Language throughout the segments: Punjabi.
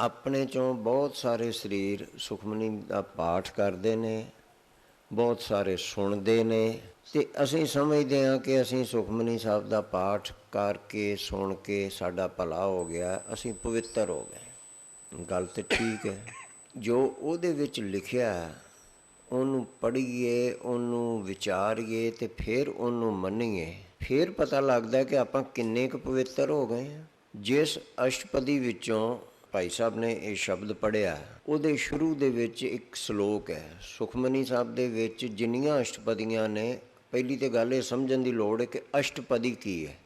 ਆਪਣੇ ਚੋਂ ਬਹੁਤ ਸਾਰੇ ਸਰੀਰ ਸੁਖਮਨੀ ਦਾ ਪਾਠ ਕਰਦੇ ਨੇ, ਬਹੁਤ ਸਾਰੇ ਸੁਣਦੇ ਨੇ ਤੇ ਅਸੀਂ ਸਮਝਦੇ ਹਾਂ ਕਿ ਅਸੀਂ ਸੁਖਮਨੀ ਸਾਹਿਬ ਦਾ ਪਾਠ ਕਰਕੇ, ਸੁਣ ਕੇ ਸਾਡਾ ਭਲਾ ਹੋ ਗਿਆ, ਅਸੀਂ ਪਵਿੱਤਰ ਹੋ ਗਏ। ਗੱਲ ਤੇ ਠੀਕ ਹੈ। ਜੋ ਉਹਦੇ ਵਿੱਚ ਲਿਖਿਆ ਉਹਨੂੰ ਪੜ੍ਹੀਏ, ਉਹਨੂੰ ਵਿਚਾਰੀਏ ਤੇ ਫਿਰ ਉਹਨੂੰ ਮੰਨੀਏ, ਫਿਰ ਪਤਾ ਲੱਗਦਾ ਕਿ ਆਪਾਂ ਕਿੰਨੇ ਕੁ ਪਵਿੱਤਰ ਹੋ ਗਏ ਹਾਂ। ਜਿਸ ਅਸ਼ਟਪਦੀ ਵਿੱਚੋਂ ਭਾਈ ਸਾਹਿਬ ਨੇ ਇਹ ਸ਼ਬਦ ਪੜਿਆ ਉਹਦੇ ਸ਼ੁਰੂ ਦੇ ਵਿੱਚ ਇੱਕ ਸ਼ਲੋਕ ਹੈ। ਸੁਖਮਨੀ ਸਾਹਿਬ ਦੇ ਵਿੱਚ ਜਿੰਨੀਆਂ ਅਸ਼ਟਪਦੀਆਂ ਨੇ, ਪਹਿਲੀ ਤੇ ਗੱਲ ਇਹ ਸਮਝਣ ਦੀ ਲੋੜ ਹੈ ਕਿ ਅਸ਼ਟਪਦੀ ਕੀ ਹੈ?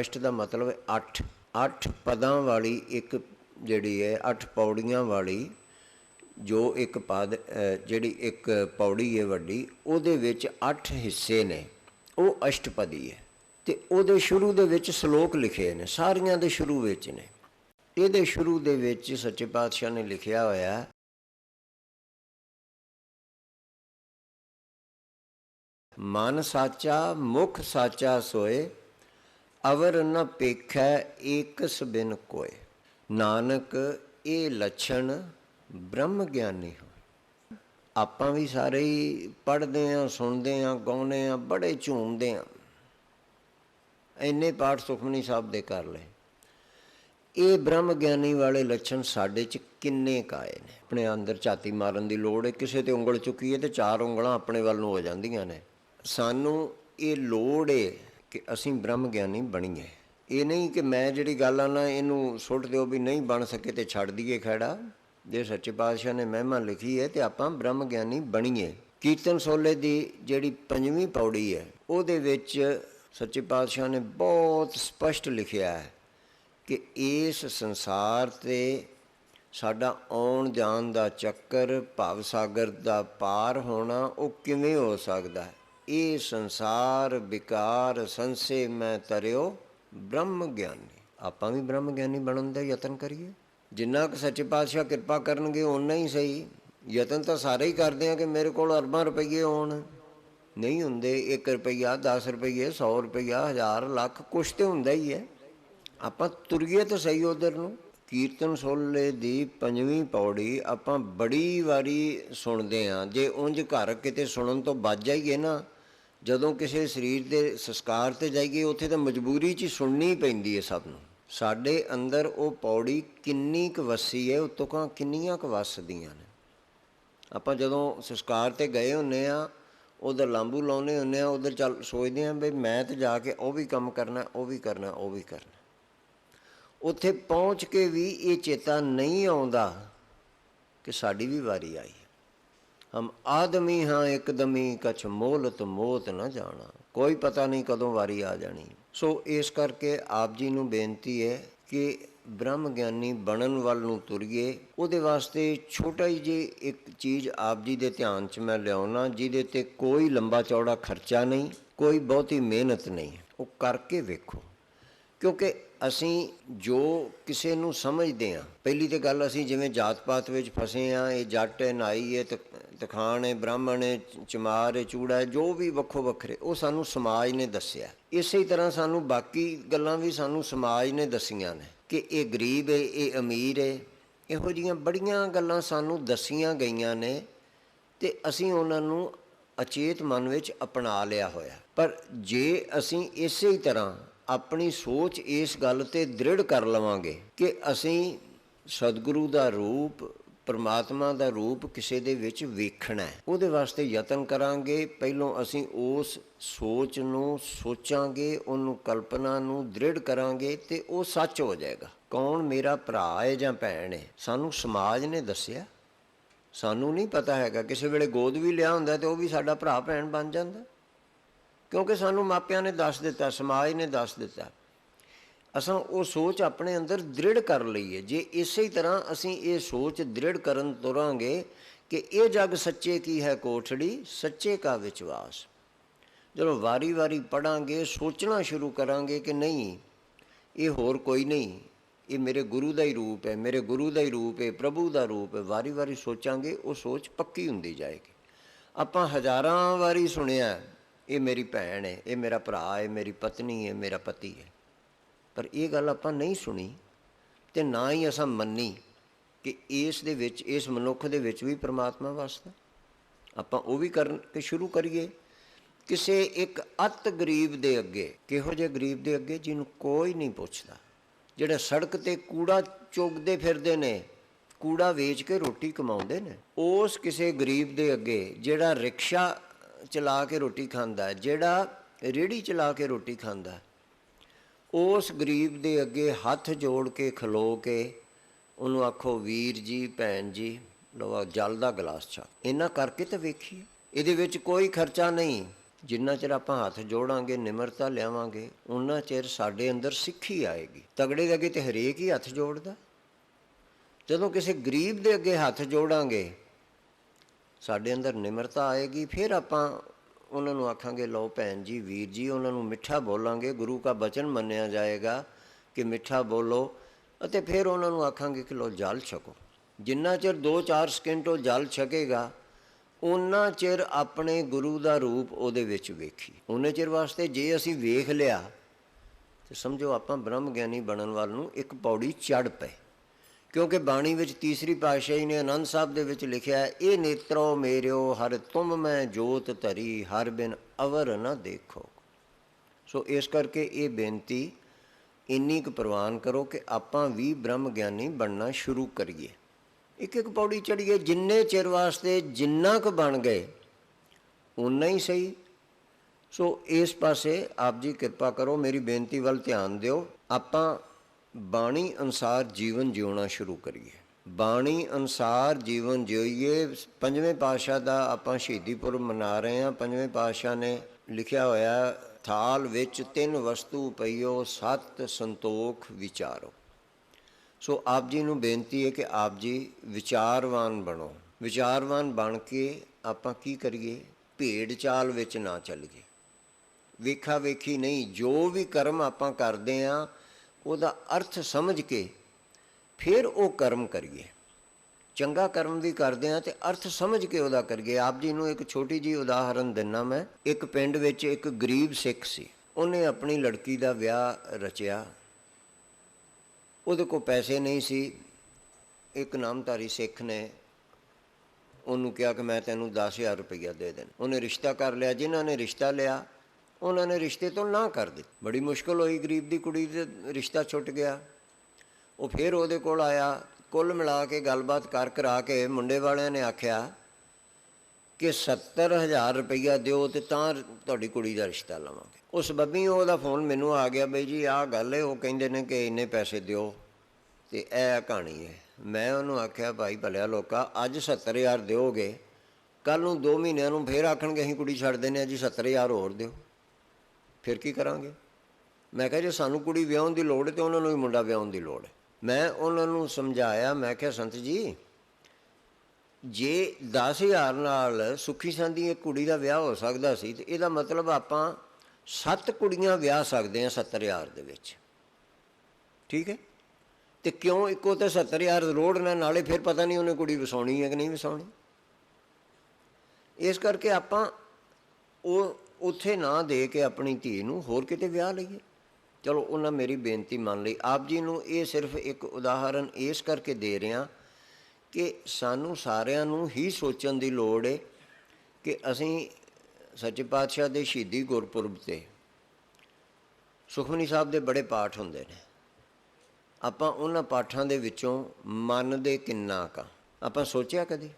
ਅਸ਼ਟ ਦਾ ਮਤਲਬ ਹੈ 8 8 ਪਦਾਂ ਵਾਲੀ ਇੱਕ ਜਿਹੜੀ ਹੈ 8 ਪੌੜੀਆਂ ਵਾਲੀ ਜੋ ਇੱਕ ਪਦ ਜਿਹੜੀ ਇੱਕ ਪੌੜੀ ਹੈ ਵੱਡੀ, ਉਹਦੇ ਵਿੱਚ 8 ਹਿੱਸੇ ਨੇ। ਉਹ ਅਸ਼ਟਪਦੀ ਹੈ। ਤੇ ਉਹਦੇ ਸ਼ੁਰੂ ਦੇ ਵਿੱਚ ਸ਼ਲੋਕ ਲਿਖੇ ਨੇ। ਸਾਰੀਆਂ ਦੇ ਸ਼ੁਰੂ ਵਿੱਚ ਨੇ। ਇਹਦੇ ਸ਼ੁਰੂ ਦੇ ਵਿੱਚ ਸੱਚੇ ਪਾਤਸ਼ਾਹ ਨੇ ਲਿਖਿਆ ਹੋਇਆ, ਮਨ ਸਾਚਾ, ਮੁਖ ਸਾਚਾ ਸੋਏ, ਅਵਰ ਨ ਪੇਖੈ ਏਕਸ ਬਿਨ ਕੋਏ। ਨਾਨਕ ਇਹ ਲੱਛਣ ਬ੍ਰਹਮ ਗਿਆਨੀ ਹੋ ਆਪਾਂ ਵੀ ਸਾਰੇ ਹੀ ਪੜ੍ਹਦੇ ਆਂ, ਸੁਣਦੇ ਆਂ, ਗਾਉਂਦੇ ਆਂ, ਬੜੇ ਝੂਮਦੇ ਆਂ। ਇੰਨੇ ਪਾਠ ਸੁਖਮਨੀ ਸਾਹਿਬ ਦੇ ਕਰ ਲਏ। ਇਹ ਬ੍ਰਹਮ ਗਿਆਨੀ ਵਾਲੇ ਲੱਛਣ ਸਾਡੇ ਚ ਕਿੰਨੇ ਕਾਏ ਨੇ? ਆਪਣੇ ਅੰਦਰ ਝਾਤੀ ਮਾਰਨ ਦੀ ਲੋੜ ਹੈ, ਕਿਸੇ ਤੇ ਉਂਗਲ ਚੁੱਕੀ ਹੈ ਤੇ ਚਾਰ ਉਂਗਲਾਂ ਆਪਣੇ ਵੱਲ ਨੂੰ ਹੋ ਜਾਂਦੀਆਂ ਨੇ। ਸਾਨੂੰ ਇਹ ਲੋੜ ਹੈ ਕਿ ਅਸੀਂ ਬ੍ਰਹਮ ਗਿਆਨੀ ਬਣੀਏ। ਇਹ ਨਹੀਂ ਕਿ ਮੈਂ ਜਿਹੜੀ ਗੱਲ ਆ ਨਾ ਇਹਨੂੰ ਸੁੱਟ ਦਿਓ ਵੀ ਨਹੀਂ ਬਣ ਸਕੇ ਤੇ ਛੱਡ ਦਈਏ ਖੜਾ ਜੇ ਸੱਚੇ ਪਾਤਸ਼ਾਹ ਨੇ ਮਹਿਮਾ ਲਿਖੀ ਹੈ ਤੇ ਆਪਾਂ ਬ੍ਰਹਮ ਗਿਆਨੀ ਬਣੀਏ। ਕੀਰਤਨ ਸੋਲੇ ਦੀ ਜਿਹੜੀ ਪੰਜਵੀਂ ਪੌੜੀ ਹੈ, ਉਹਦੇ ਵਿੱਚ ਸੱਚੇ ਪਾਤਸ਼ਾਹ ਨੇ ਬਹੁਤ ਸਪਸ਼ਟ ਲਿਖਿਆ ਹੈ ਕਿ ਇਸ ਸੰਸਾਰ ਤੇ ਸਾਡਾ ਆਉਣ ਜਾਣ ਦਾ ਚੱਕਰ ਭਵ ਸਾਗਰ ਦਾ ਪਾਰ ਹੋਣਾ, ਉਹ ਕਿਵੇਂ ਹੋ ਸਕਦਾ ਹੈ? ਇਹ ਸੰਸਾਰ ਵਿਕਾਰ ਸੰਸੇ ਮੈਂ ਤਰਿਓ ਬ੍ਰਹਮ ਗਿਆਨੀ। ਆਪਾਂ ਵੀ ਬ੍ਰਹਮ ਗਿਆਨੀ ਬਣਨ ਦਾ ਯਤਨ ਕਰੀਏ। ਜਿੰਨਾ ਕੁ ਸੱਚੇ ਪਾਤਸ਼ਾਹ ਕਿਰਪਾ ਕਰਨਗੇ ਉਨਾ ਹੀ ਸਹੀ। ਯਤਨ ਤਾਂ ਸਾਰੇ ਹੀ ਕਰਦੇ ਆ ਕਿ ਮੇਰੇ ਕੋਲ ਅਰਬਾਂ ਰੁਪਈਏ ਹੋਣ। ਨਹੀਂ ਹੁੰਦੇ 1 ਰੁਪਈਆ 10 ਰੁਪਈਏ 100 ਰੁਪਈਆ, ਹਜ਼ਾਰ, ਲੱਖ, ਕੁਛ ਤੇ ਹੁੰਦਾ ਹੀ ਹੈ। ਆਪਾਂ ਤੁਰੀਏ ਤਾਂ ਸਹੀ ਉਧਰ ਨੂੰ। ਕੀਰਤਨ ਸੋਲੇ ਦੀ ਪੰਜਵੀਂ ਪੌੜੀ, ਆਪਾਂ ਬੜੀ ਵਾਰੀ ਸੁਣਦੇ ਆਂ ਜੇ ਉਂਝ ਘਰ ਕਿਤੇ ਸੁਣਨ ਤੋਂ ਬਚ ਜਾਈਏ ਨਾ, ਜਦੋਂ ਕਿਸੇ ਸਰੀਰ ਦੇ ਸੰਸਕਾਰ ਤੇ ਜਾਈਏ, ਉੱਥੇ ਤਾਂ ਮਜਬੂਰੀ 'ਚ ਹੀ ਸੁਣਨੀ ਪੈਂਦੀ ਹੈ ਸਭ ਨੂੰ। ਸਾਡੇ ਅੰਦਰ ਉਹ ਪੌੜੀ ਕਿੰਨੀ ਕੁ ਵਸੀ ਹੈ ਉਤੋਂ ਕਿੰਨੀਆਂ ਕੁ ਵਸਦੀਆਂ ਨੇ। ਆਪਾਂ ਜਦੋਂ ਸੰਸਕਾਰ ਤੇ ਗਏ ਹੁੰਨੇ ਆ ਉਧਰ ਲਾਂਬੂ ਲਾਉਨੇ ਹੁੰਨੇ ਆ ਉਧਰ ਚੱਲ ਸੋਚਦੇ ਆ ਵੀ ਮੈਂ ਤੇ ਜਾ ਕੇ ਉਹ ਵੀ ਕੰਮ ਕਰਨਾ, ਉਹ ਵੀ ਕਰਨਾ, ਉਹ ਵੀ ਕਰਨਾ। ਉੱਥੇ ਪਹੁੰਚ ਕੇ ਵੀ ਇਹ ਚੇਤਾ ਨਹੀਂ ਆਉਂਦਾ ਕਿ ਸਾਡੀ ਵੀ ਵਾਰੀ ਆਈ ਹਮ ਆਦਮੀ ਹਾਂ, ਇੱਕਦਮੀ ਕਛ ਮੋਲਤ ਮੋਤ ਨਾ ਜਾਣਾ। ਕੋਈ ਪਤਾ ਨਹੀਂ ਕਦੋਂ ਵਾਰੀ ਆ ਜਾਣੀ। ਸੋ ਇਸ ਕਰਕੇ ਆਪ ਜੀ ਨੂੰ ਬੇਨਤੀ ਹੈ ਕਿ ਬ੍ਰਹਮ ਗਿਆਨੀ ਬਣਨ ਵੱਲ ਨੂੰ ਤੁਰੀਏ। ਉਹਦੇ ਵਾਸਤੇ ਛੋਟਾ ਹੀ ਜੇ ਇੱਕ ਚੀਜ਼ ਆਪ ਜੀ ਦੇ ਧਿਆਨ 'ਚ ਮੈਂ ਲਿਆਉਣਾ, ਜਿਹਦੇ ਤੇ ਕੋਈ ਲੰਬਾ ਚੌੜਾ ਖਰਚਾ ਨਹੀਂ, ਕੋਈ ਬਹੁਤੀ ਮਿਹਨਤ ਨਹੀਂ। ਉਹ ਕਰਕੇ ਵੇਖੋ। ਕਿਉਂਕਿ ਅਸੀਂ ਜੋ ਕਿਸੇ ਨੂੰ ਸਮਝਦੇ ਆ ਪਹਿਲੀ ਤੇ ਗੱਲ ਅਸੀਂ ਜਿਵੇਂ ਜਾਤ ਪਾਤ ਵਿੱਚ ਫਸੇ ਆ ਇਹ ਜੱਟ ਹੈ, ਨਾਈ ਹੈ ਤਖਾਣ ਹੈ, ਬ੍ਰਾਹਮਣ ਹੈ, ਚਮਾਰ ਹੈ, ਚੂੜਾ ਹੈ, ਜੋ ਵੀ ਵੱਖੋ ਵੱਖਰੇ, ਉਹ ਸਾਨੂੰ ਸਮਾਜ ਨੇ ਦੱਸਿਆ ਇਸੇ ਤਰ੍ਹਾਂ ਸਾਨੂੰ ਬਾਕੀ ਗੱਲਾਂ ਵੀ ਸਾਨੂੰ ਸਮਾਜ ਨੇ ਦਸੀਆਂ ਨੇ ਕਿ ਇਹ ਗਰੀਬ ਹੈ, ਇਹ ਅਮੀਰ ਹੈ, ਇਹੋ ਜੀਆਂ ਬੜੀਆਂ ਗੱਲਾਂ ਸਾਨੂੰ ਦਸੀਆਂ ਗਈਆਂ ਨੇ ਤੇ ਅਸੀਂ ਉਹਨਾਂ ਨੂੰ ਅਚੇਤ ਮਨ ਵਿੱਚ ਅਪਣਾ ਲਿਆ ਹੋਇਆ ਪਰ ਜੇ ਅਸੀਂ ਇਸੇ ਹੀ ਤਰ੍ਹਾਂ ਆਪਣੀ ਸੋਚ ਇਸ ਗੱਲ ਤੇ ਦ੍ਰਿੜ ਕਰ ਲਵਾਂਗੇ ਕਿ ਅਸੀਂ ਸਤਿਗੁਰੂ ਦਾ ਰੂਪ, ਪਰਮਾਤਮਾ ਦਾ ਰੂਪ ਕਿਸੇ ਦੇ ਵਿੱਚ ਵੇਖਣਾ ਹੈ। ਉਹਦੇ ਵਾਸਤੇ ਯਤਨ ਕਰਾਂਗੇ। ਪਹਿਲੋਂ ਅਸੀਂ ਉਸ ਸੋਚ ਨੂੰ ਸੋਚਾਂਗੇ, ਉਹਨੂੰ ਕਲਪਨਾ ਨੂੰ ਦ੍ਰਿੜ ਕਰਾਂਗੇ ਤੇ ਉਹ ਸੱਚ ਹੋ ਜਾਏਗਾ। ਕੌਣ ਮੇਰਾ ਭਰਾ ਹੈ ਜਾਂ ਭੈਣ ਹੈ? ਸਾਨੂੰ ਸਮਾਜ ਨੇ ਦੱਸਿਆ। ਸਾਨੂੰ ਨਹੀਂ ਪਤਾ ਹੈਗਾ। ਕਿਸੇ ਵੇਲੇ ਗੋਦ ਵੀ ਲਿਆ ਹੁੰਦਾ ਤੇ ਉਹ ਵੀ ਸਾਡਾ ਭਰਾ ਭੈਣ ਬਣ ਜਾਂਦਾ। ਕਿਉਂਕਿ ਸਾਨੂੰ ਮਾਪਿਆਂ ਨੇ ਦੱਸ ਦਿੱਤਾ, ਸਮਾਜ ਨੇ ਦੱਸ ਦਿੱਤਾ। ਅਸਾਂ ਉਹ ਸੋਚ ਆਪਣੇ ਅੰਦਰ ਦ੍ਰਿੜ ਕਰ ਲਈਏ। ਜੇ ਇਸੇ ਹੀ ਤਰ੍ਹਾਂ ਅਸੀਂ ਇਹ ਸੋਚ ਦ੍ਰਿੜ ਕਰਨ ਤੁਰਾਂਗੇ ਕਿ ਇਹ ਜਗ ਸੱਚੇ ਕੀ ਹੈ ਕੋਠੜੀ, ਸੱਚੇ ਕਾ ਵਿਸ਼ਵਾਸ। ਜਦੋਂ ਵਾਰੀ-ਵਾਰੀ ਪੜਾਂਗੇ ਸੋਚਣਾ ਸ਼ੁਰੂ ਕਰਾਂਗੇ ਕਿ ਨਹੀਂ, ਇਹ ਹੋਰ ਕੋਈ ਨਹੀਂ, ਇਹ ਮੇਰੇ ਗੁਰੂ ਦਾ ਹੀ ਰੂਪ ਹੈ, ਮੇਰੇ ਗੁਰੂ ਦਾ ਹੀ ਰੂਪ ਹੈ, ਪ੍ਰਭੂ ਦਾ ਰੂਪ ਹੈ ਵਾਰੀ-ਵਾਰੀ ਸੋਚਾਂਗੇ, ਉਹ ਸੋਚ ਪੱਕੀ ਹੁੰਦੀ ਜਾਏਗੀ। ਆਪਾਂ ਹਜ਼ਾਰਾਂ ਵਾਰੀ ਸੁਣਿਆ ਇਹ ਮੇਰੀ ਭੈਣ ਹੈ, ਇਹ ਮੇਰਾ ਭਰਾ ਹੈ ਮੇਰੀ ਪਤਨੀ ਹੈ ਮੇਰਾ ਪਤੀ ਹੈ। ਪਰ ਇਹ ਗੱਲ ਆਪਾਂ ਨਹੀਂ ਸੁਣੀ ਤੇ ਨਾ ਹੀ ਅਸਾਂ ਮੰਨੀ ਕਿ ਇਸ ਦੇ ਵਿੱਚ, ਇਸ ਮਨੁੱਖ ਦੇ ਵਿੱਚ ਵੀ ਪ੍ਰਮਾਤਮਾ ਵਸਦਾ ਆਪਾਂ ਉਹ ਵੀ ਕਰਨ ਕੇ ਸ਼ੁਰੂ ਕਰੀਏ। ਕਿਸੇ ਇੱਕ ਅਤ ਗਰੀਬ ਦੇ ਅੱਗੇ, ਕਿਹੋ ਜਿਹੇ ਗਰੀਬ ਦੇ ਅੱਗੇ ਜਿਹਨੂੰ ਕੋਈ ਨਹੀਂ ਪੁੱਛਦਾ। ਜਿਹੜੇ ਸੜਕ ਤੇ ਕੂੜਾ ਚੁਗਦੇ ਫਿਰਦੇ ਨੇ, ਕੂੜਾ ਵੇਚ ਕੇ ਰੋਟੀ ਕਮਾਉਂਦੇ ਨੇ, ਉਸ ਕਿਸੇ ਗਰੀਬ ਦੇ ਅੱਗੇ ਜਿਹੜਾ ਰਿਕਸ਼ਾ ਚਲਾ ਕੇ ਰੋਟੀ ਖਾਂਦਾ ਜਿਹੜਾ ਰੇੜੀ ਚਲਾ ਕੇ ਰੋਟੀ ਖਾਂਦਾ ਉਸ ਗਰੀਬ ਦੇ ਅੱਗੇ ਹੱਥ ਜੋੜ ਕੇ ਖਲੋ ਕੇ ਉਹਨੂੰ ਆਖੋ, ਵੀਰ ਜੀ, ਭੈਣ ਜੀ ਲਵਾ ਜਲ ਦਾ ਗਲਾਸ ਛਾ ਇਹਨਾਂ ਕਰਕੇ ਤਾਂ ਵੇਖੀਏ, ਇਹਦੇ ਵਿੱਚ ਕੋਈ ਖਰਚਾ ਨਹੀਂ। ਜਿੰਨਾ ਚਿਰ ਆਪਾਂ ਹੱਥ ਜੋੜਾਂਗੇ, ਨਿਮਰਤਾ ਲਿਆਵਾਂਗੇ ਉਹਨਾਂ ਚਿਰ ਸਾਡੇ ਅੰਦਰ ਸਿੱਖੀ ਆਏਗੀ। ਤਗੜੇ ਦੇ ਅੱਗੇ ਤੇ ਹਰੇਕ ਹੀ ਹੱਥ ਜੋੜਦਾ। ਜਦੋਂ ਕਿਸੇ ਗਰੀਬ ਦੇ ਅੱਗੇ ਹੱਥ ਜੋੜਾਂਗੇ ਸਾਡੇ ਅੰਦਰ ਨਿਮਰਤਾ ਆਏਗੀ, ਫਿਰ ਆਪਾਂ ਉਹਨਾਂ ਨੂੰ ਆਖਾਂਗੇ, ਲਓ ਭੈਣ ਜੀ, ਵੀਰ ਜੀ, ਉਹਨਾਂ ਨੂੰ ਮਿੱਠਾ ਬੋਲਾਂਗੇ, ਗੁਰੂ ਦਾ ਬਚਨ ਮੰਨਿਆ ਜਾਏਗਾ ਕਿ ਮਿੱਠਾ ਬੋਲੋ, ਅਤੇ ਫਿਰ ਉਹਨਾਂ ਨੂੰ ਆਖਾਂਗੇ ਕਿ ਲਓ ਜਲ ਛਕੋ। ਜਿੰਨਾ ਚਿਰ 2-4 ਸਕਿੰਟ ਉਹ ਜਲ ਛਕੇਗਾ ਉਹਨਾਂ ਚਿਰ ਆਪਣੇ ਗੁਰੂ ਦਾ ਰੂਪ ਉਹਦੇ ਵਿੱਚ ਵੇਖੀ। ਉਹਨੇ ਚਿਰ ਵਾਸਤੇ ਜੇ ਅਸੀਂ ਵੇਖ ਲਿਆ, ਤੇ ਸਮਝੋ ਆਪਾਂ ਬ੍ਰਹਮ ਗਿਆਨੀ ਬਣਨ ਵੱਲ ਨੂੰ ਇੱਕ ਪੌੜੀ ਚੜ ਪਏ। ਕਿਉਂਕਿ ਬਾਣੀ ਵਿੱਚ ਤੀਸਰੀ ਪਾਤਸ਼ਾਹੀ ਨੇ ਆਨੰਦ ਸਾਹਿਬ ਦੇ ਵਿੱਚ ਲਿਖਿਆ ਹੈ, ਇਹ ਨੇਤਰੋ ਮੇਰਿਓ, ਹਰ ਤੁਮ ਮੈਂ ਜੋਤ ਧਰੀ, ਹਰ ਬਿਨ ਅਵਰ ਨਾ ਦੇਖੋ। ਸੋ ਇਸ ਕਰਕੇ ਇਹ ਬੇਨਤੀ ਇੰਨੀ ਕੁ ਪ੍ਰਵਾਨ ਕਰੋ ਕਿ ਆਪਾਂ ਵੀ ਬ੍ਰਹਮ ਗਿਆਨੀ ਬਣਨਾ ਸ਼ੁਰੂ ਕਰੀਏ। ਇੱਕ ਇੱਕ ਪੌੜੀ ਚੜੀਏ ਜਿੰਨੇ ਚਿਰ ਵਾਸਤੇ ਜਿੰਨਾ ਕੁ ਬਣ ਗਏ ਉਨਾ ਹੀ ਸਹੀ। ਸੋ ਇਸ ਪਾਸੇ ਆਪ ਜੀ ਕਿਰਪਾ ਕਰੋ, ਮੇਰੀ ਬੇਨਤੀ ਵੱਲ ਧਿਆਨ ਦਿਓ। ਆਪਾਂ ਬਾਣੀ ਅਨਸਾਰ ਜੀਵਨ ਜਿਉਣਾ ਸ਼ੁਰੂ ਕਰੀਏ। ਬਾਣੀ ਅਨਸਾਰ ਜੀਵਨ ਜਿਉਈਏ। ਪੰਜਵੇਂ ਪਾਤਸ਼ਾਹ ਦਾ ਆਪਾਂ ਸ਼ਹੀਦੀ ਪੁਰਬ ਮਨਾ ਰਹੇ ਹਾਂ। ਪੰਜਵੇਂ ਪਾਤਸ਼ਾਹ ਨੇ ਲਿਖਿਆ ਹੋਇਆ, ਥਾਲ ਵਿੱਚ ਤਿੰਨ ਵਸਤੂ ਪਈਓ, ਸਤ ਸੰਤੋਖ ਵਿਚਾਰੋ। ਸੋ ਆਪ ਜੀ ਨੂੰ ਬੇਨਤੀ ਹੈ ਕਿ ਆਪ ਜੀ ਵਿਚਾਰਵਾਨ ਬਣੋ। ਵਿਚਾਰਵਾਨ ਬਣ ਕੇ ਆਪਾਂ ਕੀ ਕਰੀਏ? ਭੇਡ ਚਾਲ ਵਿੱਚ ਨਾ ਚੱਲੀਏ। ਵੇਖਾ ਵੇਖੀ ਨਹੀਂ, ਜੋ ਵੀ ਕਰਮ ਆਪਾਂ ਕਰਦੇ ਆ ਉਹਦਾ ਅਰਥ ਸਮਝ ਕੇ ਫਿਰ ਉਹ ਕਰਮ ਕਰੀਏ। ਚੰਗਾ ਕਰਮ ਵੀ ਕਰਦੇ ਆ ਤੇ ਅਰਥ ਸਮਝ ਕੇ ਉਹਦਾ ਕਰੀਏ। ਆਪ ਜੀ ਨੂੰ ਇੱਕ ਛੋਟੀ ਜੀ ਉਦਾਹਰਨ ਦਿੰਨਾ ਮੈਂ। ਇੱਕ ਪਿੰਡ ਵਿੱਚ ਇੱਕ ਗਰੀਬ ਸਿੱਖ ਸੀ। ਉਹਨੇ ਆਪਣੀ ਲੜਕੀ ਦਾ ਵਿਆਹ ਰਚਿਆ। ਉਹਦੇ ਕੋਲ ਪੈਸੇ ਨਹੀਂ ਸੀ। ਇੱਕ ਨਾਮਧਾਰੀ ਸਿੱਖ ਨੇ ਉਹਨੂੰ ਕਿਹਾ ਕਿ ਮੈਂ ਤੈਨੂੰ 10000 ਰੁਪਇਆ ਦੇ ਦੇਣ। ਉਹਨੇ ਰਿਸ਼ਤਾ ਕਰ ਲਿਆ। ਜਿਨ੍ਹਾਂ ਨੇ ਰਿਸ਼ਤਾ ਲਿਆ ਉਹਨਾਂ ਨੇ ਰਿਸ਼ਤੇ ਤੋਂ ਨਾ ਕਰ ਦਿੱਤੀ। ਬੜੀ ਮੁਸ਼ਕਲ ਹੋਈ, ਗਰੀਬ ਦੀ ਕੁੜੀ ਦੇ ਰਿਸ਼ਤਾ ਛੁੱਟ ਗਿਆ। ਉਹ ਫਿਰ ਉਹਦੇ ਕੋਲ ਆਇਆ, ਕੁੱਲ ਮਿਲਾ ਕੇ ਗੱਲਬਾਤ ਕਰ ਕਰਾ ਕੇ ਮੁੰਡੇ ਵਾਲਿਆਂ ਨੇ ਆਖਿਆ ਕਿ 70000 ਰੁਪਈਆ ਦਿਓ ਤੇ ਤਾਂ ਤੁਹਾਡੀ ਕੁੜੀ ਦਾ ਰਿਸ਼ਤਾ ਲਵਾਂਗੇ। ਉਸ ਬੱਬੀ ਉਹਦਾ ਫੋਨ ਮੈਨੂੰ ਆ ਗਿਆ, ਬਈ ਜੀ ਆਹ ਗੱਲ ਹੈ ਉਹ ਕਹਿੰਦੇ ਨੇ ਕਿ ਇੰਨੇ ਪੈਸੇ ਦਿਓ ਤੇ ਇਹ ਕਹਾਣੀ ਹੈ ਮੈਂ ਉਹਨੂੰ ਆਖਿਆ, ਭਾਈ ਭਲਿਆ ਲੋਕਾ, ਅੱਜ 70000 ਦਿਓਗੇ ਕੱਲ ਨੂੰ 2 ਮਹੀਨਿਆਂ ਨੂੰ ਫੇਰ ਆਖਣਗੇ ਅਸੀਂ ਕੁੜੀ ਛੱਡ ਦਿੰਦੇ ਆ ਜੀ 70000 ਹੋਰ ਦਿਓ। ਫਿਰ ਕੀ ਕਰਾਂਗੇ? ਮੈਂ ਕਿਹਾ ਜੇ ਸਾਨੂੰ ਕੁੜੀ ਵਿਆਹਣ ਦੀ ਲੋੜ ਹੈ ਤੇ ਉਹਨਾਂ ਨੂੰ ਵੀ ਮੁੰਡਾ ਵਿਆਹਣ ਦੀ ਲੋੜ ਹੈ। ਮੈਂ ਉਹਨਾਂ ਨੂੰ ਸਮਝਾਇਆ, ਮੈਂ ਕਿਹਾ, ਸੰਤ ਜੀ, ਜੇ 10000 ਨਾਲ ਸੁਖੀ ਸੰਦੀ ਇੱਕ ਕੁੜੀ ਦਾ ਵਿਆਹ ਹੋ ਸਕਦਾ ਸੀ, ਤੇ ਇਹਦਾ ਮਤਲਬ ਆਪਾਂ ਸੱਤ ਕੁੜੀਆਂ ਵਿਆਹ ਸਕਦੇ ਹਾਂ 70000 ਦੇ ਵਿੱਚ। ਠੀਕ ਹੈ? ਤੇ ਕਿਉਂ ਇੱਕੋ ਤੇ 70000 ਰੋੜ ਨਾ, ਨਾਲੇ ਫਿਰ ਪਤਾ ਨਹੀਂ ਉਹਨੇ ਕੁੜੀ ਵਸਾਉਣੀ ਹੈ ਕਿ ਨਹੀਂ ਵਸਾਉਣੀ? ਇਸ ਕਰਕੇ ਆਪਾਂ ਉਹ ਉੱਥੇ ਨਾ ਦੇ ਕੇ ਆਪਣੀ ਧੀ ਨੂੰ ਹੋਰ ਕਿਤੇ ਵਿਆਹ ਲਈਏ। ਚਲੋ, ਉਹਨਾਂ ਮੇਰੀ ਬੇਨਤੀ ਮੰਨ ਲਈ। ਆਪ ਜੀ ਨੂੰ ਇਹ ਸਿਰਫ ਇੱਕ ਉਦਾਹਰਨ ਇਸ ਕਰਕੇ ਦੇ ਰਿਹਾ ਕਿ ਸਾਨੂੰ ਸਾਰਿਆਂ ਨੂੰ ਹੀ ਸੋਚਣ ਦੀ ਲੋੜ ਏ ਕਿ ਅਸੀਂ ਸੱਚੇ ਪਾਤਸ਼ਾਹ ਦੇ ਸ਼ਹੀਦੀ ਗੁਰਪੁਰਬ ਤੇ ਸੁਖਮਨੀ ਸਾਹਿਬ ਦੇ ਬੜੇ ਪਾਠ ਹੁੰਦੇ ਨੇ। ਆਪਾਂ ਉਹਨਾਂ ਪਾਠਾਂ ਦੇ ਵਿੱਚੋਂ ਮੰਨਦੇ ਕਿੰਨਾ ਕਾ ਆਪਾਂ ਸੋਚਿਆ ਕਦੇ?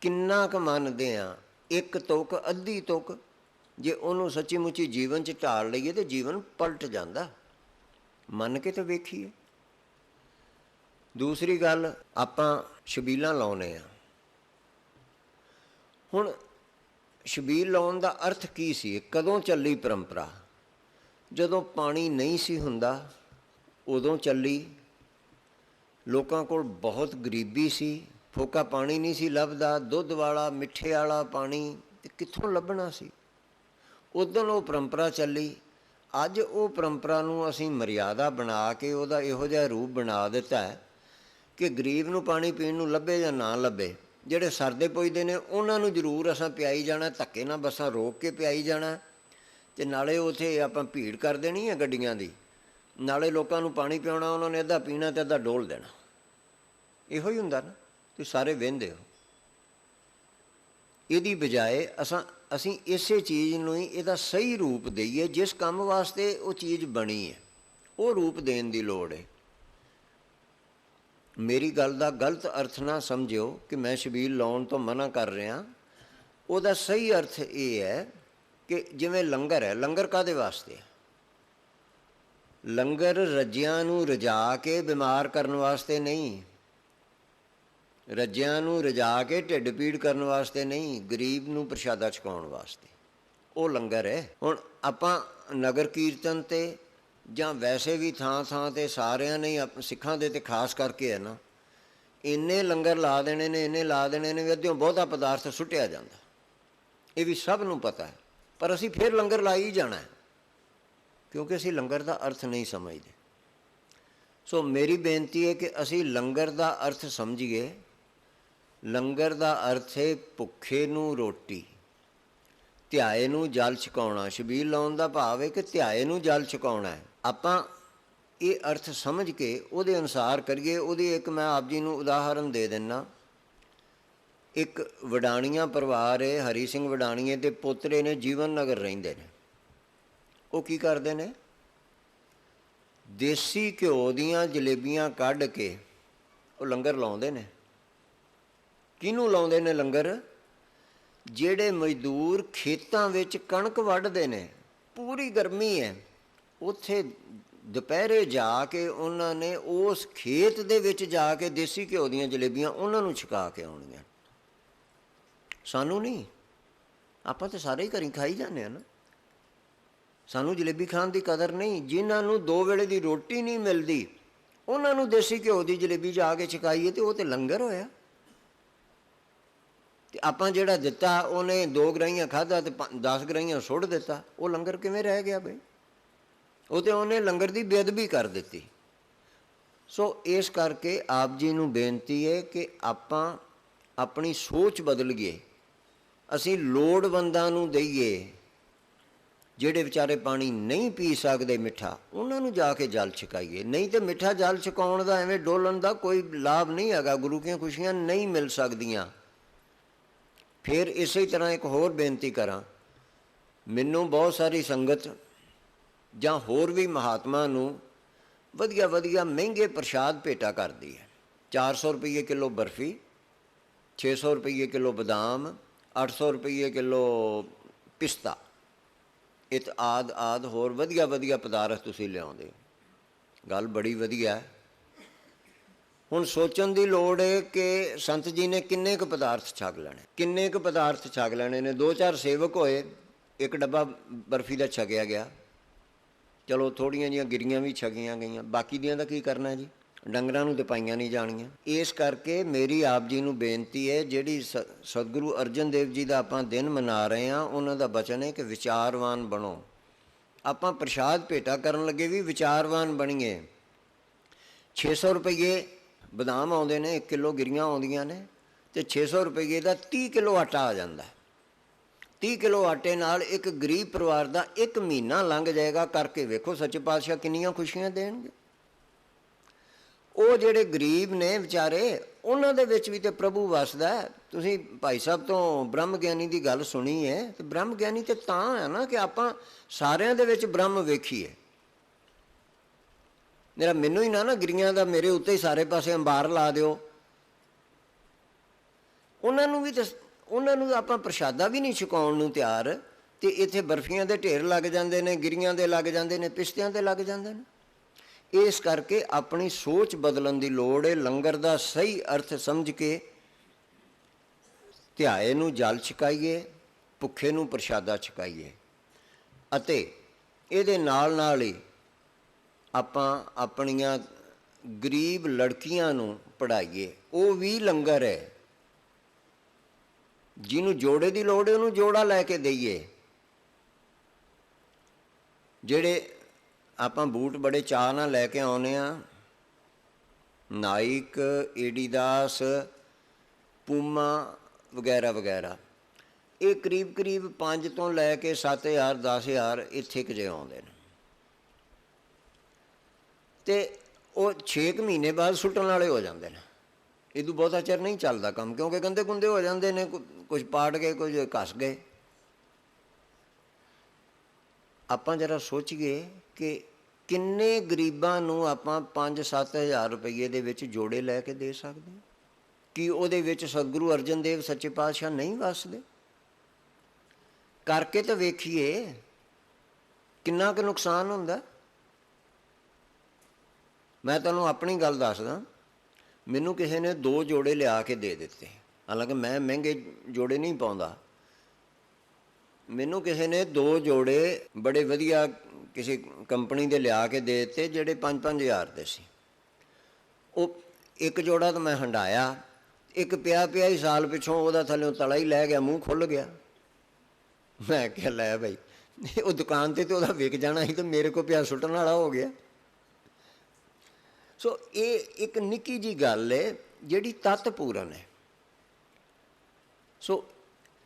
ਕਿੰਨਾ ਕੁ ਮੰਨਦੇ ਆ ਇੱਕ ਤੁਕ, ਅੱਧੀ ਤੁਕ, ਜੇ ਉਹਨੂੰ ਸੱਚੀ ਮੁੱਚੀ ਜੀਵਨ 'ਚ ਢਾਲ ਲਈਏ ਤੇ ਜੀਵਨ ਪਲਟ ਜਾਂਦਾ। ਮੰਨ ਕੇ ਤਾਂ ਵੇਖੀਏ। ਦੂਸਰੀ ਗੱਲ, ਆਪਾਂ ਛਬੀਲਾਂ ਲਾਉਨੇ ਆ। ਹੁਣ ਸ਼ਬੀਲ ਲਾਉਣ ਦਾ ਅਰਥ ਕੀ ਸੀ? ਕਦੋਂ ਚੱਲੀ ਪਰੰਪਰਾ? ਜਦੋਂ ਪਾਣੀ ਨਹੀਂ ਸੀ ਹੁੰਦਾ, ਉਦੋਂ ਚੱਲੀ। ਲੋਕਾਂ ਕੋਲ ਬਹੁਤ ਗਰੀਬੀ ਸੀ। ਫੋਕਾ ਪਾਣੀ ਨਹੀਂ ਸੀ ਲੱਭਦਾ, ਦੁੱਧ ਵਾਲਾ, ਮਿੱਠੇ ਵਾਲਾ ਪਾਣੀ ਤੇ ਕਿੱਥੋਂ ਲੱਭਣਾ ਸੀ? ਉਦੋਂ ਉਹ ਪਰੰਪਰਾ ਚੱਲੀ। ਅੱਜ ਉਹ ਪਰੰਪਰਾ ਨੂੰ ਅਸੀਂ ਮਰਿਆਦਾ ਬਣਾ ਕੇ ਉਹਦਾ ਇਹੋ ਜਿਹਾ ਰੂਪ ਬਣਾ ਦਿੱਤਾ ਹੈ ਕਿ ਗਰੀਬ ਨੂੰ ਪਾਣੀ ਪੀਣ ਨੂੰ ਲੱਭੇ ਜਾਂ ਨਾ ਲੱਭੇ। ਜਿਹੜੇ ਸਰਦੇ ਪੁੱਜਦੇ ਨੇ, ਉਹਨਾਂ ਨੂੰ ਜ਼ਰੂਰ ਅਸਾਂ ਪਿਆਈ ਜਾਣਾ, ਧੱਕੇ ਨਾਲ ਬੱਸਾਂ ਰੋਕ ਕੇ ਪਿਆਈ ਜਾਣਾ ਤੇ ਨਾਲੇ ਉਥੇ ਆਪਾਂ ਭੀੜ ਕਰ ਦੇਣੀ ਹੈ ਗੱਡੀਆਂ ਦੀ। ਨਾਲੇ ਲੋਕਾਂ ਨੂੰ ਪਾਣੀ ਪਿਆਉਣਾ, ਉਹਨਾਂ ਨੇ ਅੱਧਾ ਪੀਣਾ ਤੇ ਅੱਧਾ ਡੋਲ ਦੇਣਾ। ਇਹੋ ਹੀ ਹੁੰਦਾ ਨਾ। ਤੁਸੀਂ ਸਾਰੇ ਵਹਿੰਦੇ ਹੋ। ਇਹਦੀ ਬਜਾਏ ਅਸਾਂ, ਅਸੀਂ ਇਸੇ ਚੀਜ਼ ਨੂੰ ਹੀ ਇਹਦਾ ਸਹੀ ਰੂਪ ਦਈਏ, ਜਿਸ ਕੰਮ ਵਾਸਤੇ ਉਹ ਚੀਜ਼ ਬਣੀ ਹੈ। ਉਹ ਰੂਪ ਦੇਣ ਦੀ ਲੋੜ ਹੈ। ਮੇਰੀ ਗੱਲ ਦਾ ਗਲਤ ਅਰਥ ਨਾ ਸਮਝਿਓ ਕਿ ਮੈਂ ਸ਼ਬੀਲ ਲਾਉਣ ਤੋਂ ਮਨਾ ਕਰ ਰਿਹਾ। ਉਹਦਾ ਸਹੀ ਅਰਥ ਇਹ ਹੈ ਕਿ ਜਿਵੇਂ ਲੰਗਰ ਹੈ, ਲੰਗਰ ਕਾਦੇ ਵਾਸਤੇ ਹੈ? ਲੰਗਰ ਰੱਜਿਆਂ ਨੂੰ ਰਜਾ ਕੇ ਬਿਮਾਰ ਕਰਨ ਵਾਸਤੇ ਨਹੀਂ। ਰੱਜਿਆਂ ਨੂੰ ਰਜਾ ਕੇ ਢਿੱਡ ਪੀੜ ਕਰਨ ਵਾਸਤੇ ਨਹੀਂ, ਗਰੀਬ ਨੂੰ ਪ੍ਰਸ਼ਾਦਾ ਛਕਾਉਣ ਵਾਸਤੇ। ਉਹ ਲੰਗਰ ਹੈ। ਹੁਣ ਆਪਾਂ ਨਗਰ ਕੀਰਤਨ ਤੇ ਜਾਂ ਵੈਸੇ ਵੀ ਥਾਂ ਥਾਂ ਤੇ ਸਾਰਿਆਂ ਨੇ ਆਪ- ਸਿੱਖਾਂ ਦੇ ਤੇ ਖਾਸ ਕਰਕੇ ਹੈ ਨਾ, ਇੰਨੇ ਲੰਗਰ ਲਾ ਦੇਣੇ ਨੇ, ਇੰਨੇ ਲਾ ਦੇਣੇ ਨੇ ਵੀ ਅੱਧਿਓਂ ਬਹੁਤਾ ਪਦਾਰਥ ਸੁੱਟਿਆ ਜਾਂਦਾ। ਇਹ ਵੀ ਸਭ ਨੂੰ ਪਤਾ ਹੈ। ਪਰ ਅਸੀਂ ਫਿਰ ਲੰਗਰ ਲਾਈ ਜਾਣਾ ਕਿਉਂਕਿ ਅਸੀਂ ਲੰਗਰ ਦਾ ਅਰਥ ਨਹੀਂ ਸਮਝਦੇ। ਸੋ ਮੇਰੀ ਬੇਨਤੀ ਹੈ ਕਿ ਅਸੀਂ ਲੰਗਰ ਦਾ ਅਰਥ ਸਮਝੀਏ ਲੰਗਰ ਦਾ ਅਰਥ ਹੈ ਭੁੱਖੇ ਨੂੰ ਰੋਟੀ। ਧਿਆਏ ਨੂੰ ਜਲ ਛਕਾਉਣਾ, ਸ਼ਬੀਲ ਲਾਉਣ ਦਾ ਭਾਵ ਹੈ ਕਿ ਧਿਆਏ ਨੂੰ ਜਲ ਛਕਾਉਣਾ ਹੈ। ਆਪਾਂ ਇਹ ਅਰਥ ਸਮਝ ਕੇ ਉਹਦੇ ਅਨੁਸਾਰ ਕਰੀਏ, ਉਹਦੀ ਇੱਕ ਮੈਂ ਆਪ ਜੀ ਨੂੰ ਉਦਾਹਰਨ ਦੇ ਦਿੰਨਾ। ਇੱਕ ਵਡਾਣੀਆਂ ਪਰਿਵਾਰ ਹੈ, ਹਰੀ ਸਿੰਘ ਵਡਾਣੀਏ ਦੇ ਪੋਤਰੇ ਨੇ ਜੀਵਨ ਨਗਰ ਰਹਿੰਦੇ ਨੇ। ਉਹ ਕੀ ਕਰਦੇ ਨੇ? ਦੇਸੀ ਘਿਓ ਦੀਆਂ ਜਲੇਬੀਆਂ ਕੱਢ ਕੇ ਉਹ ਲੰਗਰ ਲਾਉਂਦੇ ਨੇ। ਕਿਹਨੂੰ ਲਾਉਂਦੇ ਨੇ ਲੰਗਰ? ਜਿਹੜੇ ਮਜ਼ਦੂਰ ਖੇਤਾਂ ਵਿੱਚ ਕਣਕ ਵੱਢਦੇ ਨੇ। ਪੂਰੀ ਗਰਮੀ ਹੈ। ਉੱਥੇ ਦੁਪਹਿਰੇ ਜਾ ਕੇ ਉਹਨਾਂ ਨੇ ਉਸ ਖੇਤ ਦੇ ਵਿੱਚ ਜਾ ਕੇ ਦੇਸੀ ਘਿਓ ਦੀਆਂ ਜਲੇਬੀਆਂ ਉਹਨਾਂ ਨੂੰ ਛਕਾ ਕੇ ਆਉਣਗੀਆਂ ਸਾਨੂੰ ਨਹੀਂ। ਆਪਾਂ ਤਾਂ ਸਾਰੇ ਹੀ ਘਰੀ ਖਾਈ ਜਾਂਦੇ ਆ ਨਾ। ਸਾਨੂੰ ਜਲੇਬੀ ਖਾਣ ਦੀ ਕਦਰ ਨਹੀਂ। ਜਿਨ੍ਹਾਂ ਨੂੰ ਦੋ ਵੇਲੇ ਦੀ ਰੋਟੀ ਨਹੀਂ ਮਿਲਦੀ, ਉਹਨਾਂ ਨੂੰ ਦੇਸੀ ਘਿਓ ਦੀ ਜਲੇਬੀ ਜਾ ਕੇ ਛਕਾਈਏ ਤੇ ਉਹ ਤੇ ਲੰਗਰ ਹੋਇਆ। ਤੇ ਆਪਾਂ ਜਿਹੜਾ ਦਿੱਤਾ, ਉਹਨੇ ਦੋ ਗਰਾਈਆਂ ਖਾਦਾ ਤੇ 10 ਗਰਾਈਆਂ ਸੁੱਟ ਦਿੱਤਾ। ਉਹ ਲੰਗਰ ਕਿਵੇਂ ਰਹਿ ਗਿਆ ਬਈ? ਉਹ ਤੇ ਉਹਨੇ ਲੰਗਰ ਦੀ ਬੇਅਦਬੀ ਕਰ ਦਿੱਤੀ। ਸੋ ਇਸ ਕਰਕੇ ਆਪ ਜੀ ਨੂੰ ਬੇਨਤੀ ਹੈ ਕਿ ਆਪਾਂ ਆਪਣੀ ਸੋਚ ਬਦਲੀਏ। ਅਸੀਂ ਲੋੜਵੰਦਾਂ ਨੂੰ ਦਈਏ, ਜਿਹੜੇ ਵਿਚਾਰੇ ਪਾਣੀ ਨਹੀਂ ਪੀ ਸਕਦੇ ਮਿੱਠਾ, ਉਹਨਾਂ ਨੂੰ ਜਾ ਕੇ ਜਲ ਛਕਾਈਏ। ਨਹੀਂ ਤੇ ਮਿੱਠਾ ਜਲ ਛਕਾਉਣ ਦਾ ਐਵੇਂ ਡੋਲਣ ਦਾ ਕੋਈ ਲਾਭ ਨਹੀਂ ਹੈਗਾ। ਗੁਰੂ ਦੀਆਂ ਖੁਸ਼ੀਆਂ ਨਹੀਂ ਮਿਲ ਸਕਦੀਆਂ। ਫਿਰ ਇਸੇ ਤਰ੍ਹਾਂ ਇੱਕ ਹੋਰ ਬੇਨਤੀ ਕਰਾਂ। ਮੈਨੂੰ ਬਹੁਤ ਸਾਰੀ ਸੰਗਤ ਜਾਂ ਹੋਰ ਵੀ ਮਹਾਤਮਾ ਨੂੰ ਵਧੀਆ ਵਧੀਆ ਮਹਿੰਗੇ ਪ੍ਰਸ਼ਾਦ ਭੇਟਾ ਕਰਦੀ ਹੈ। 400 ਰੁਪਏ ਕਿਲੋ ਬਰਫੀ 600 ਰੁਪਏ ਕਿਲੋ ਬਦਾਮ 800 ਰੁਪਏ ਕਿਲੋ ਪਿਸਤਾ। ਇਤ ਆਦ ਆਦ ਹੋਰ ਵਧੀਆ ਵਧੀਆ ਪਦਾਰਥ ਤੁਸੀਂ ਲਿਆਉਂਦੇ ਹੋ। ਗੱਲ ਬੜੀ ਵਧੀਆ ਹੈ। ਹੁਣ ਸੋਚਣ ਦੀ ਲੋੜ ਹੈ ਕਿ ਸੰਤ ਜੀ ਨੇ ਕਿੰਨੇ ਕੁ ਪਦਾਰਥ ਛਕ ਲੈਣੇ। ਕਿੰਨੇ ਕੁ ਪਦਾਰਥ ਛਕ ਲੈਣੇ ਨੇ। ਦੋ ਚਾਰ ਸੇਵਕ ਹੋਏ, ਇੱਕ ਡੱਬਾ ਬਰਫੀ ਦਾ ਛਕਿਆ ਗਿਆ। ਚਲੋ ਥੋੜੀਆਂ ਜੀਆਂ ਗਿਰੀਆਂ ਵੀ ਛਕੀਆਂ ਗਈਆਂ। ਬਾਕੀ ਦੀਆਂ ਦਾ ਕੀ ਕਰਨਾ ਜੀ? ਡੰਗਰਾਂ ਨੂੰ ਤੇ ਪਾਈਆਂ ਨਹੀਂ ਜਾਣੀਆਂ। ਇਸ ਕਰਕੇ ਮੇਰੀ ਆਪ ਜੀ ਨੂੰ ਬੇਨਤੀ ਹੈ ਜਿਹੜੀ ਸ- ਸਤਿਗੁਰੂ ਅਰਜਨ ਦੇਵ ਜੀ ਦਾ ਆਪਾਂ ਦਿਨ ਮਨਾ ਰਹੇ ਹਾਂ ਉਹਨਾਂ ਦਾ ਬਚਨ ਹੈ ਕਿ ਵਿਚਾਰਵਾਨ ਬਣੋ। ਆਪਾਂ ਪ੍ਰਸ਼ਾਦ ਭੇਟਾ ਕਰਨ ਲੱਗੇ ਵੀ ਵਿਚਾਰਵਾਨ ਬਣੀਏ। 600 ਰੁਪਏ ਬਦਾਮ ਆਉਂਦੇ ਨੇ 1 ਕਿਲੋ ਗਿਰੀਆਂ ਆਉਂਦੀਆਂ ਨੇ ਤੇ 600 ਰੁਪਏ ਦਾ 30 ਕਿਲੋ ਆਟਾ ਆ ਜਾਂਦਾ ਹੈ। 30 ਕਿਲੋ ਆਟੇ ਨਾਲ ਇੱਕ ਗਰੀਬ ਪਰਿਵਾਰ ਦਾ ਇੱਕ ਮਹੀਨਾ ਲੰਘ ਜਾਏਗਾ ਕਰਕੇ ਵੇਖੋ ਸੱਚੇ ਪਾਤਸ਼ਾਹ ਕਿੰਨੀਆਂ ਖੁਸ਼ੀਆਂ ਦੇਣਗੇ। ਉਹ ਜਿਹੜੇ ਗਰੀਬ ਨੇ ਵਿਚਾਰੇ, ਉਹਨਾਂ ਦੇ ਵਿੱਚ ਵੀ ਤੇ ਪ੍ਰਭੂ ਵਸਦਾ ਤੁਸੀਂ ਭਾਈ ਸਾਹਿਬ ਤੋਂ ਬ੍ਰਹਮ ਗਿਆਨੀ ਦੀ ਗੱਲ ਸੁਣੀ ਹੈ ਤੇ ਬ੍ਰਹਮ ਗਿਆਨੀ ਤੇ ਤਾਂ ਹੈ ਨਾ ਕਿ ਆਪਾਂ ਸਾਰਿਆਂ ਦੇ ਵਿੱਚ ਬ੍ਰਹਮ ਵੇਖੀਏ। ਮੇਰਾ ਮੈਨੂੰ ਹੀ ਨਾ ਨਾ ਗਿਰੀਆਂ ਦਾ ਮੇਰੇ ਉੱਤੇ ਹੀ ਸਾਰੇ ਪਾਸੇ ਅੰਬਾਰ ਲਾ ਦਿਓ। ਉਹਨਾਂ ਨੂੰ ਵੀ ਤੇ ਉਹਨਾਂ ਨੂੰ ਆਪਾਂ ਪ੍ਰਸ਼ਾਦਾ ਵੀ ਨਹੀਂ ਛਕਾਉਣ ਨੂੰ ਤਿਆਰ, ਤੇ ਇੱਥੇ ਬਰਫੀਆਂ ਦੇ ਢੇਰ ਲੱਗ ਜਾਂਦੇ ਨੇ, ਗਿਰੀਆਂ ਦੇ ਲੱਗ ਜਾਂਦੇ ਨੇ, ਪਿਸਤਿਆਂ ਦੇ ਲੱਗ ਜਾਂਦੇ ਨੇ। ਇਸ ਕਰਕੇ ਆਪਣੀ ਸੋਚ ਬਦਲਣ ਦੀ ਲੋੜ ਹੈ ਲੰਗਰ ਦਾ ਸਹੀ ਅਰਥ ਸਮਝ ਕੇ ਧਿਆਏ ਨੂੰ ਜਲ ਛਕਾਈਏ, ਭੁੱਖੇ ਨੂੰ ਪ੍ਰਸ਼ਾਦਾ ਛਕਾਈਏ। ਅਤੇ ਇਹਦੇ ਨਾਲ ਨਾਲ ਹੀ ਆਪਾਂ ਆਪਣੀਆਂ ਗਰੀਬ ਲੜਕੀਆਂ ਨੂੰ ਪੜ੍ਹਾਈਏ, ਉਹ ਵੀ ਲੰਗਰ ਹੈ। ਜਿਹਨੂੰ ਜੋੜੇ ਦੀ ਲੋੜ ਹੈ, ਉਹਨੂੰ ਜੋੜਾ ਲੈ ਕੇ ਦਈਏ। ਜਿਹੜੇ ਆਪਾਂ ਬੂਟ ਬੜੇ ਚਾਅ ਨਾਲ ਲੈ ਕੇ ਆਉਨੇ ਆ ਨਾਈਕ ਏਡੀਦਾਸ, ਪੂਮਾ ਵਗੈਰਾ ਵਗੈਰਾ, ਇਹ ਕਰੀਬ ਕਰੀਬ 5 ਤੋਂ ਲੈ ਕੇ 7000 10000 ਇੱਥੇ ਕੁ ਜੇ ਆਉਂਦੇ ਨੇ। ਤੇ ਉਹ 6 ਮਹੀਨੇ ਬਾਅਦ ਸੁੱਟਣ ਵਾਲੇ ਹੋ ਜਾਂਦੇ ਨੇ। ਇਹ ਤੋਂ ਬਹੁਤਾ ਚਿਰ ਨਹੀਂ ਚੱਲਦਾ ਕੰਮ, ਕਿਉਂਕਿ ਗੰਦੇ ਗੁੰਦੇ ਹੋ ਜਾਂਦੇ ਨੇ ਕੁਝ ਪਾੜ ਗਏ ਕੁਝ ਘਸ ਗਏ। ਆਪਾਂ ਜਰਾ ਸੋਚੀਏ ਕਿ ਕਿੰਨੇ ਗਰੀਬਾਂ ਨੂੰ ਆਪਾਂ 5-7000 ਰੁਪਏ ਦੇ ਵਿੱਚ ਜੋੜੇ ਲੈ ਕੇ ਦੇ ਸਕਦੇ? ਕਿ ਉਹਦੇ ਵਿੱਚ ਸਤਿਗੁਰੂ ਅਰਜਨ ਦੇਵ ਸੱਚੇ ਪਾਤਸ਼ਾਹ ਨਹੀਂ ਵਸਦੇ? ਕਰਕੇ ਤਾਂ ਵੇਖੀਏ ਕਿੰਨਾ ਕੁ ਨੁਕਸਾਨ ਹੁੰਦਾ। ਮੈਂ ਤੁਹਾਨੂੰ ਆਪਣੀ ਗੱਲ ਦੱਸਦਾ। ਮੈਨੂੰ ਕਿਸੇ ਨੇ ਦੋ ਜੋੜੇ ਲਿਆ ਕੇ ਦੇ ਦਿੱਤੇ। ਹਾਲਾਂਕਿ ਮੈਂ ਮਹਿੰਗੇ ਜੋੜੇ ਨਹੀਂ ਪਾਉਂਦਾ। ਮੈਨੂੰ ਕਿਸੇ ਨੇ ਦੋ ਜੋੜੇ ਬੜੇ ਵਧੀਆ ਕਿਸੇ ਕੰਪਨੀ ਦੇ ਲਿਆ ਕੇ ਦੇ ਦਿੱਤੇ, ਜਿਹੜੇ 5-5000 ਦੇ ਸੀ। ਉਹ ਇੱਕ ਜੋੜਾ ਤਾਂ ਮੈਂ ਹੰਡਾਇਆ। ਇੱਕ ਪਿਆ ਪਿਆ ਹੀ ਸਾਲ ਪਿਛੋਂ ਉਹਦਾ ਥੱਲੇੋਂ ਤਲਾ ਹੀ ਲੈ ਗਿਆ, ਮੂੰਹ ਖੁੱਲ ਗਿਆ। ਮੈਂ ਕਿਹਾ, ਲੈ ਭਾਈ ਉਹ ਦੁਕਾਨ ਤੇ ਤੇ ਉਹਦਾ ਵਿਕ ਜਾਣਾ ਸੀ ਤੇ ਮੇਰੇ ਕੋ ਪਿਆ ਸੁੱਟਣ ਵਾਲਾ ਹੋ ਗਿਆ। ਸੋ ਇਹ ਇੱਕ ਨਿੱਕੀ ਜੀ ਗੱਲ ਹੈ, ਜਿਹੜੀ ਤਤ ਪੂਰਨ ਹੈ। ਸੋ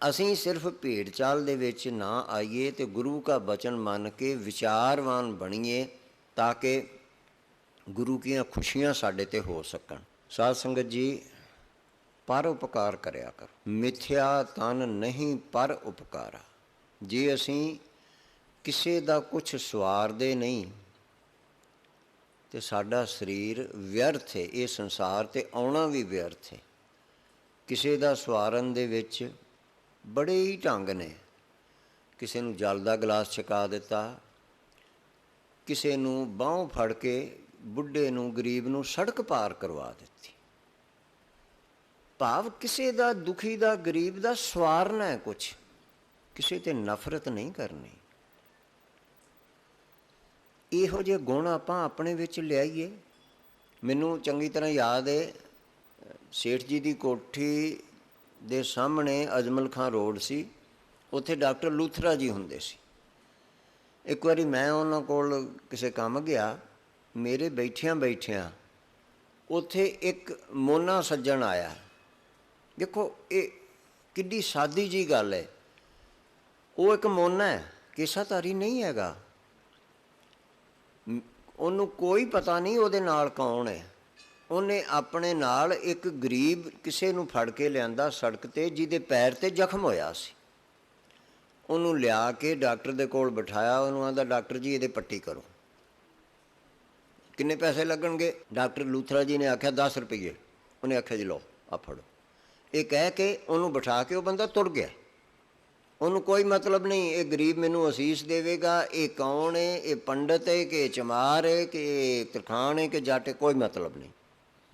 ਅਸੀਂ ਸਿਰਫ ਭੇਡ ਚਾਲ ਦੇ ਵਿੱਚ ਨਾ ਆਈਏ ਤੇ ਗੁਰੂ ਦਾ ਬਚਨ ਮੰਨ ਕੇ ਵਿਚਾਰਵਾਨ ਬਣੀਏ ਤਾਂ ਕਿ ਗੁਰੂ ਦੀਆਂ ਖੁਸ਼ੀਆਂ ਸਾਡੇ ਤੇ ਹੋ ਸਕਣ। ਸਾਧ ਸੰਗਤ ਜੀ, ਪਰ ਉਪਕਾਰ ਕਰਿਆ ਕਰ। ਮਿਥਿਆ ਤਨ ਨਹੀਂ, ਪਰ ਉਪਕਾਰਾ। ਜੇ ਅਸੀਂ ਕਿਸੇ ਦਾ ਕੁਝ ਸਵਾਰਦੇ ਨਹੀਂ ਤੇ ਸਾਡਾ ਸਰੀਰ ਵਿਅਰਥ ਹੈ, ਇਹ ਸੰਸਾਰ ਤੇ ਆਉਣਾ ਵੀ ਵਿਅਰਥ ਹੈ। ਕਿਸੇ ਦਾ ਸਵਾਰਨ ਦੇ ਵਿੱਚ ਬੜੇ ਹੀ ਢੰਗ ਨੇ। ਕਿਸੇ ਨੂੰ ਜਲ ਦਾ ਗਲਾਸ ਛਕਾ ਦਿੱਤਾ, ਕਿਸੇ ਨੂੰ ਬਾਹੋਂ ਫੜ ਕੇ ਬੁੱਢੇ ਨੂੰ, ਗਰੀਬ ਨੂੰ ਸੜਕ ਪਾਰ ਕਰਵਾ ਦਿੱਤੀ। ਭਾਵ ਕਿਸੇ ਦਾ ਦੁਖੀ ਦਾ, ਗਰੀਬ ਦਾ ਸਵਾਰਨਾ ਹੈ ਕੁਛ। ਕਿਸੇ ਤੇ ਨਫ਼ਰਤ ਨਹੀਂ ਕਰਨੀ। ਇਹੋ ਜਿਹੇ ਗੁਣ ਆਪਾਂ ਆਪਣੇ ਵਿੱਚ ਲਿਆਈਏ। ਮੈਨੂੰ ਚੰਗੀ ਤਰ੍ਹਾਂ ਯਾਦ ਹੈ ਸੇਠ ਜੀ ਦੀ ਕੋਠੀ ਦੇ ਸਾਹਮਣੇ ਅਜਮਲ ਖਾਨ ਰੋਡ ਸੀ। ਉੱਥੇ ਡਾਕਟਰ ਲੂਥਰਾ ਜੀ ਹੁੰਦੇ ਸੀ। ਇੱਕ ਵਾਰੀ ਮੈਂ ਉਹਨਾਂ ਕੋਲ ਕਿਸੇ ਕੰਮ ਗਿਆ, ਮੇਰੇ ਬੈਠਿਆਂ ਬੈਠਿਆਂ ਉੱਥੇ ਇੱਕ ਮੋਨਾ ਸੱਜਣ ਆਇਆ। ਦੇਖੋ, ਇਹ ਕਿੱਡੀ ਸਾਦੀ ਜੀ ਗੱਲ ਹੈ ਉਹ ਇੱਕ ਮੋਨਾ ਹੈ ਕਿਸਾਤਾਰੀ ਨਹੀਂ ਹੈਗਾ। ਉਹਨੂੰ ਕੋਈ ਪਤਾ ਨਹੀਂ ਉਹਦੇ ਨਾਲ ਕੌਣ ਹੈ। ਉਹਨੇ ਆਪਣੇ ਨਾਲ ਇੱਕ ਗਰੀਬ ਕਿਸੇ ਨੂੰ ਫੜ ਕੇ ਲਿਆਂਦਾ ਸੜਕ ਤੇ, ਜਿਹਦੇ ਪੈਰ ਤੇ ਜ਼ਖਮ ਹੋਇਆ ਸੀ। ਉਹਨੂੰ ਲਿਆ ਕੇ ਡਾਕਟਰ ਦੇ ਕੋਲ ਬਿਠਾਇਆ। ਉਹਨੂੰ ਆਂਦਾ ਡਾਕਟਰ ਜੀ, ਇਹਦੇ ਪੱਟੀ ਕਰੋ। ਕਿੰਨੇ ਪੈਸੇ ਲੱਗਣਗੇ? ਡਾਕਟਰ ਲੂਥਰਾ ਜੀ ਨੇ ਆਖਿਆ 10 ਰੁਪਏ ਉਹਨੇ ਆਖਿਆ, ਜੀ ਲਓ ਆ ਫੜੋ। ਇਹ ਕਹਿ ਕੇ ਉਹਨੂੰ ਬਿਠਾ ਕੇ ਉਹ ਬੰਦਾ ਤੁਰ ਗਿਆ। ਉਹਨੂੰ ਕੋਈ ਮਤਲਬ ਨਹੀਂ, ਇਹ ਗਰੀਬ ਮੈਨੂੰ ਅਸੀਸ ਦੇਵੇਗਾ, ਇਹ ਕੌਣ ਹੈ ਇਹ ਪੰਡਤ ਹੈ ਕਿ ਇਹ ਚਮਾਰ ਹੈ ਕਿ ਇਹ ਤਰਖਾਨ ਹੈ ਕਿ ਜੱਟ ਹੈ ਕੋਈ ਮਤਲਬ ਨਹੀਂ।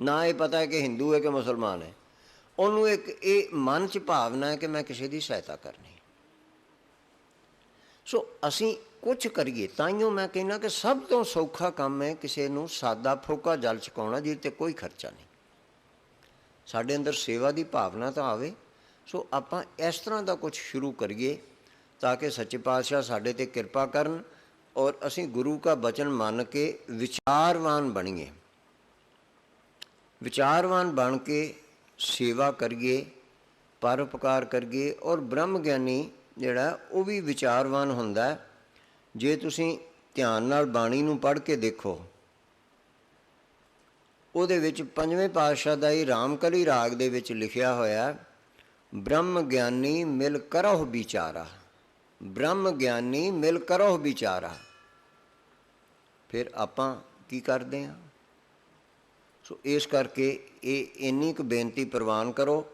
ਨਾ ਇਹ ਪਤਾ ਹੈ ਕਿ ਹਿੰਦੂ ਹੈ ਕਿ ਮੁਸਲਮਾਨ ਹੈ ਉਹਨੂੰ ਇੱਕ ਇਹ ਮਨ ਚ ਭਾਵਨਾ ਹੈ ਕਿ ਮੈਂ ਕਿਸੇ ਦੀ ਸਹਾਇਤਾ ਕਰਨੀ ਸੋ ਅਸੀਂ ਕੁਝ ਕਰੀਏ ਤਾਈਓ ਮੈਂ ਕਹਿੰਦਾ ਕਿ ਸਭ ਤੋਂ ਸੌਖਾ ਕੰਮ ਹੈ ਕਿਸੇ ਨੂੰ ਸਾਦਾ ਫੋਕਾ ਜਲ ਚਕਾਉਣਾ, ਜਿਹਦੇ ਤੇ ਕੋਈ ਖਰਚਾ ਨਹੀਂ। ਸਾਡੇ ਅੰਦਰ ਸੇਵਾ ਦੀ ਭਾਵਨਾ ਤਾਂ ਆਵੇ ਸੋ ਆਪਾਂ ਇਸ ਤਰ੍ਹਾਂ ਦਾ ਕੁਝ ਸ਼ੁਰੂ ਕਰੀਏ ਤਾਂ ਕਿ ਸੱਚੇ ਪਾਤਸ਼ਾਹ ਸਾਡੇ ਤੇ ਕਿਰਪਾ ਕਰਨ ਔਰ ਅਸੀਂ ਗੁਰੂ ਦਾ ਬਚਨ ਮੰਨ ਕੇ ਵਿਚਾਰਵਾਨ ਬਣੀਏ। ਵਿਚਾਰਵਾਨ ਬਣ ਕੇ ਸੇਵਾ ਕਰੀਏ ਪਰਉਪਕਾਰ ਕਰੀਏ ਔਰ ਬ੍ਰਹਮ ਗਿਆਨੀ ਜਿਹੜਾ ਉਹ ਵੀ ਵਿਚਾਰਵਾਨ ਹੁੰਦਾ ਹੈ। ਜੇ ਤੁਸੀਂ ਧਿਆਨ ਨਾਲ ਬਾਣੀ ਨੂੰ ਪੜ੍ਹ ਕੇ ਦੇਖੋ ਉਹਦੇ ਵਿੱਚ ਪੰਜਵੇਂ ਪਾਤਸ਼ਾਹ ਦਾ ਹੀ ਰਾਮਕਲੀ ਰਾਗ ਦੇ ਵਿੱਚ ਲਿਖਿਆ ਹੋਇਆ ਹੈ, ਬ੍ਰਹਮ ਗਿਆਨੀ ਮਿਲ ਕਰਹੁ ਵਿਚਾਰਾ। ਬ੍ਰਹਮ ਗਿਆਨੀ ਮਿਲ ਕਰਹੁ ਵਿਚਾਰਾ। ਫਿਰ ਆਪਾਂ ਕੀ ਕਰਦੇ ਹਾਂ ਸੋ ਇਸ ਕਰਕੇ ਇਹ ਇੰਨੀ ਕੁ ਬੇਨਤੀ ਪ੍ਰਵਾਨ ਕਰੋ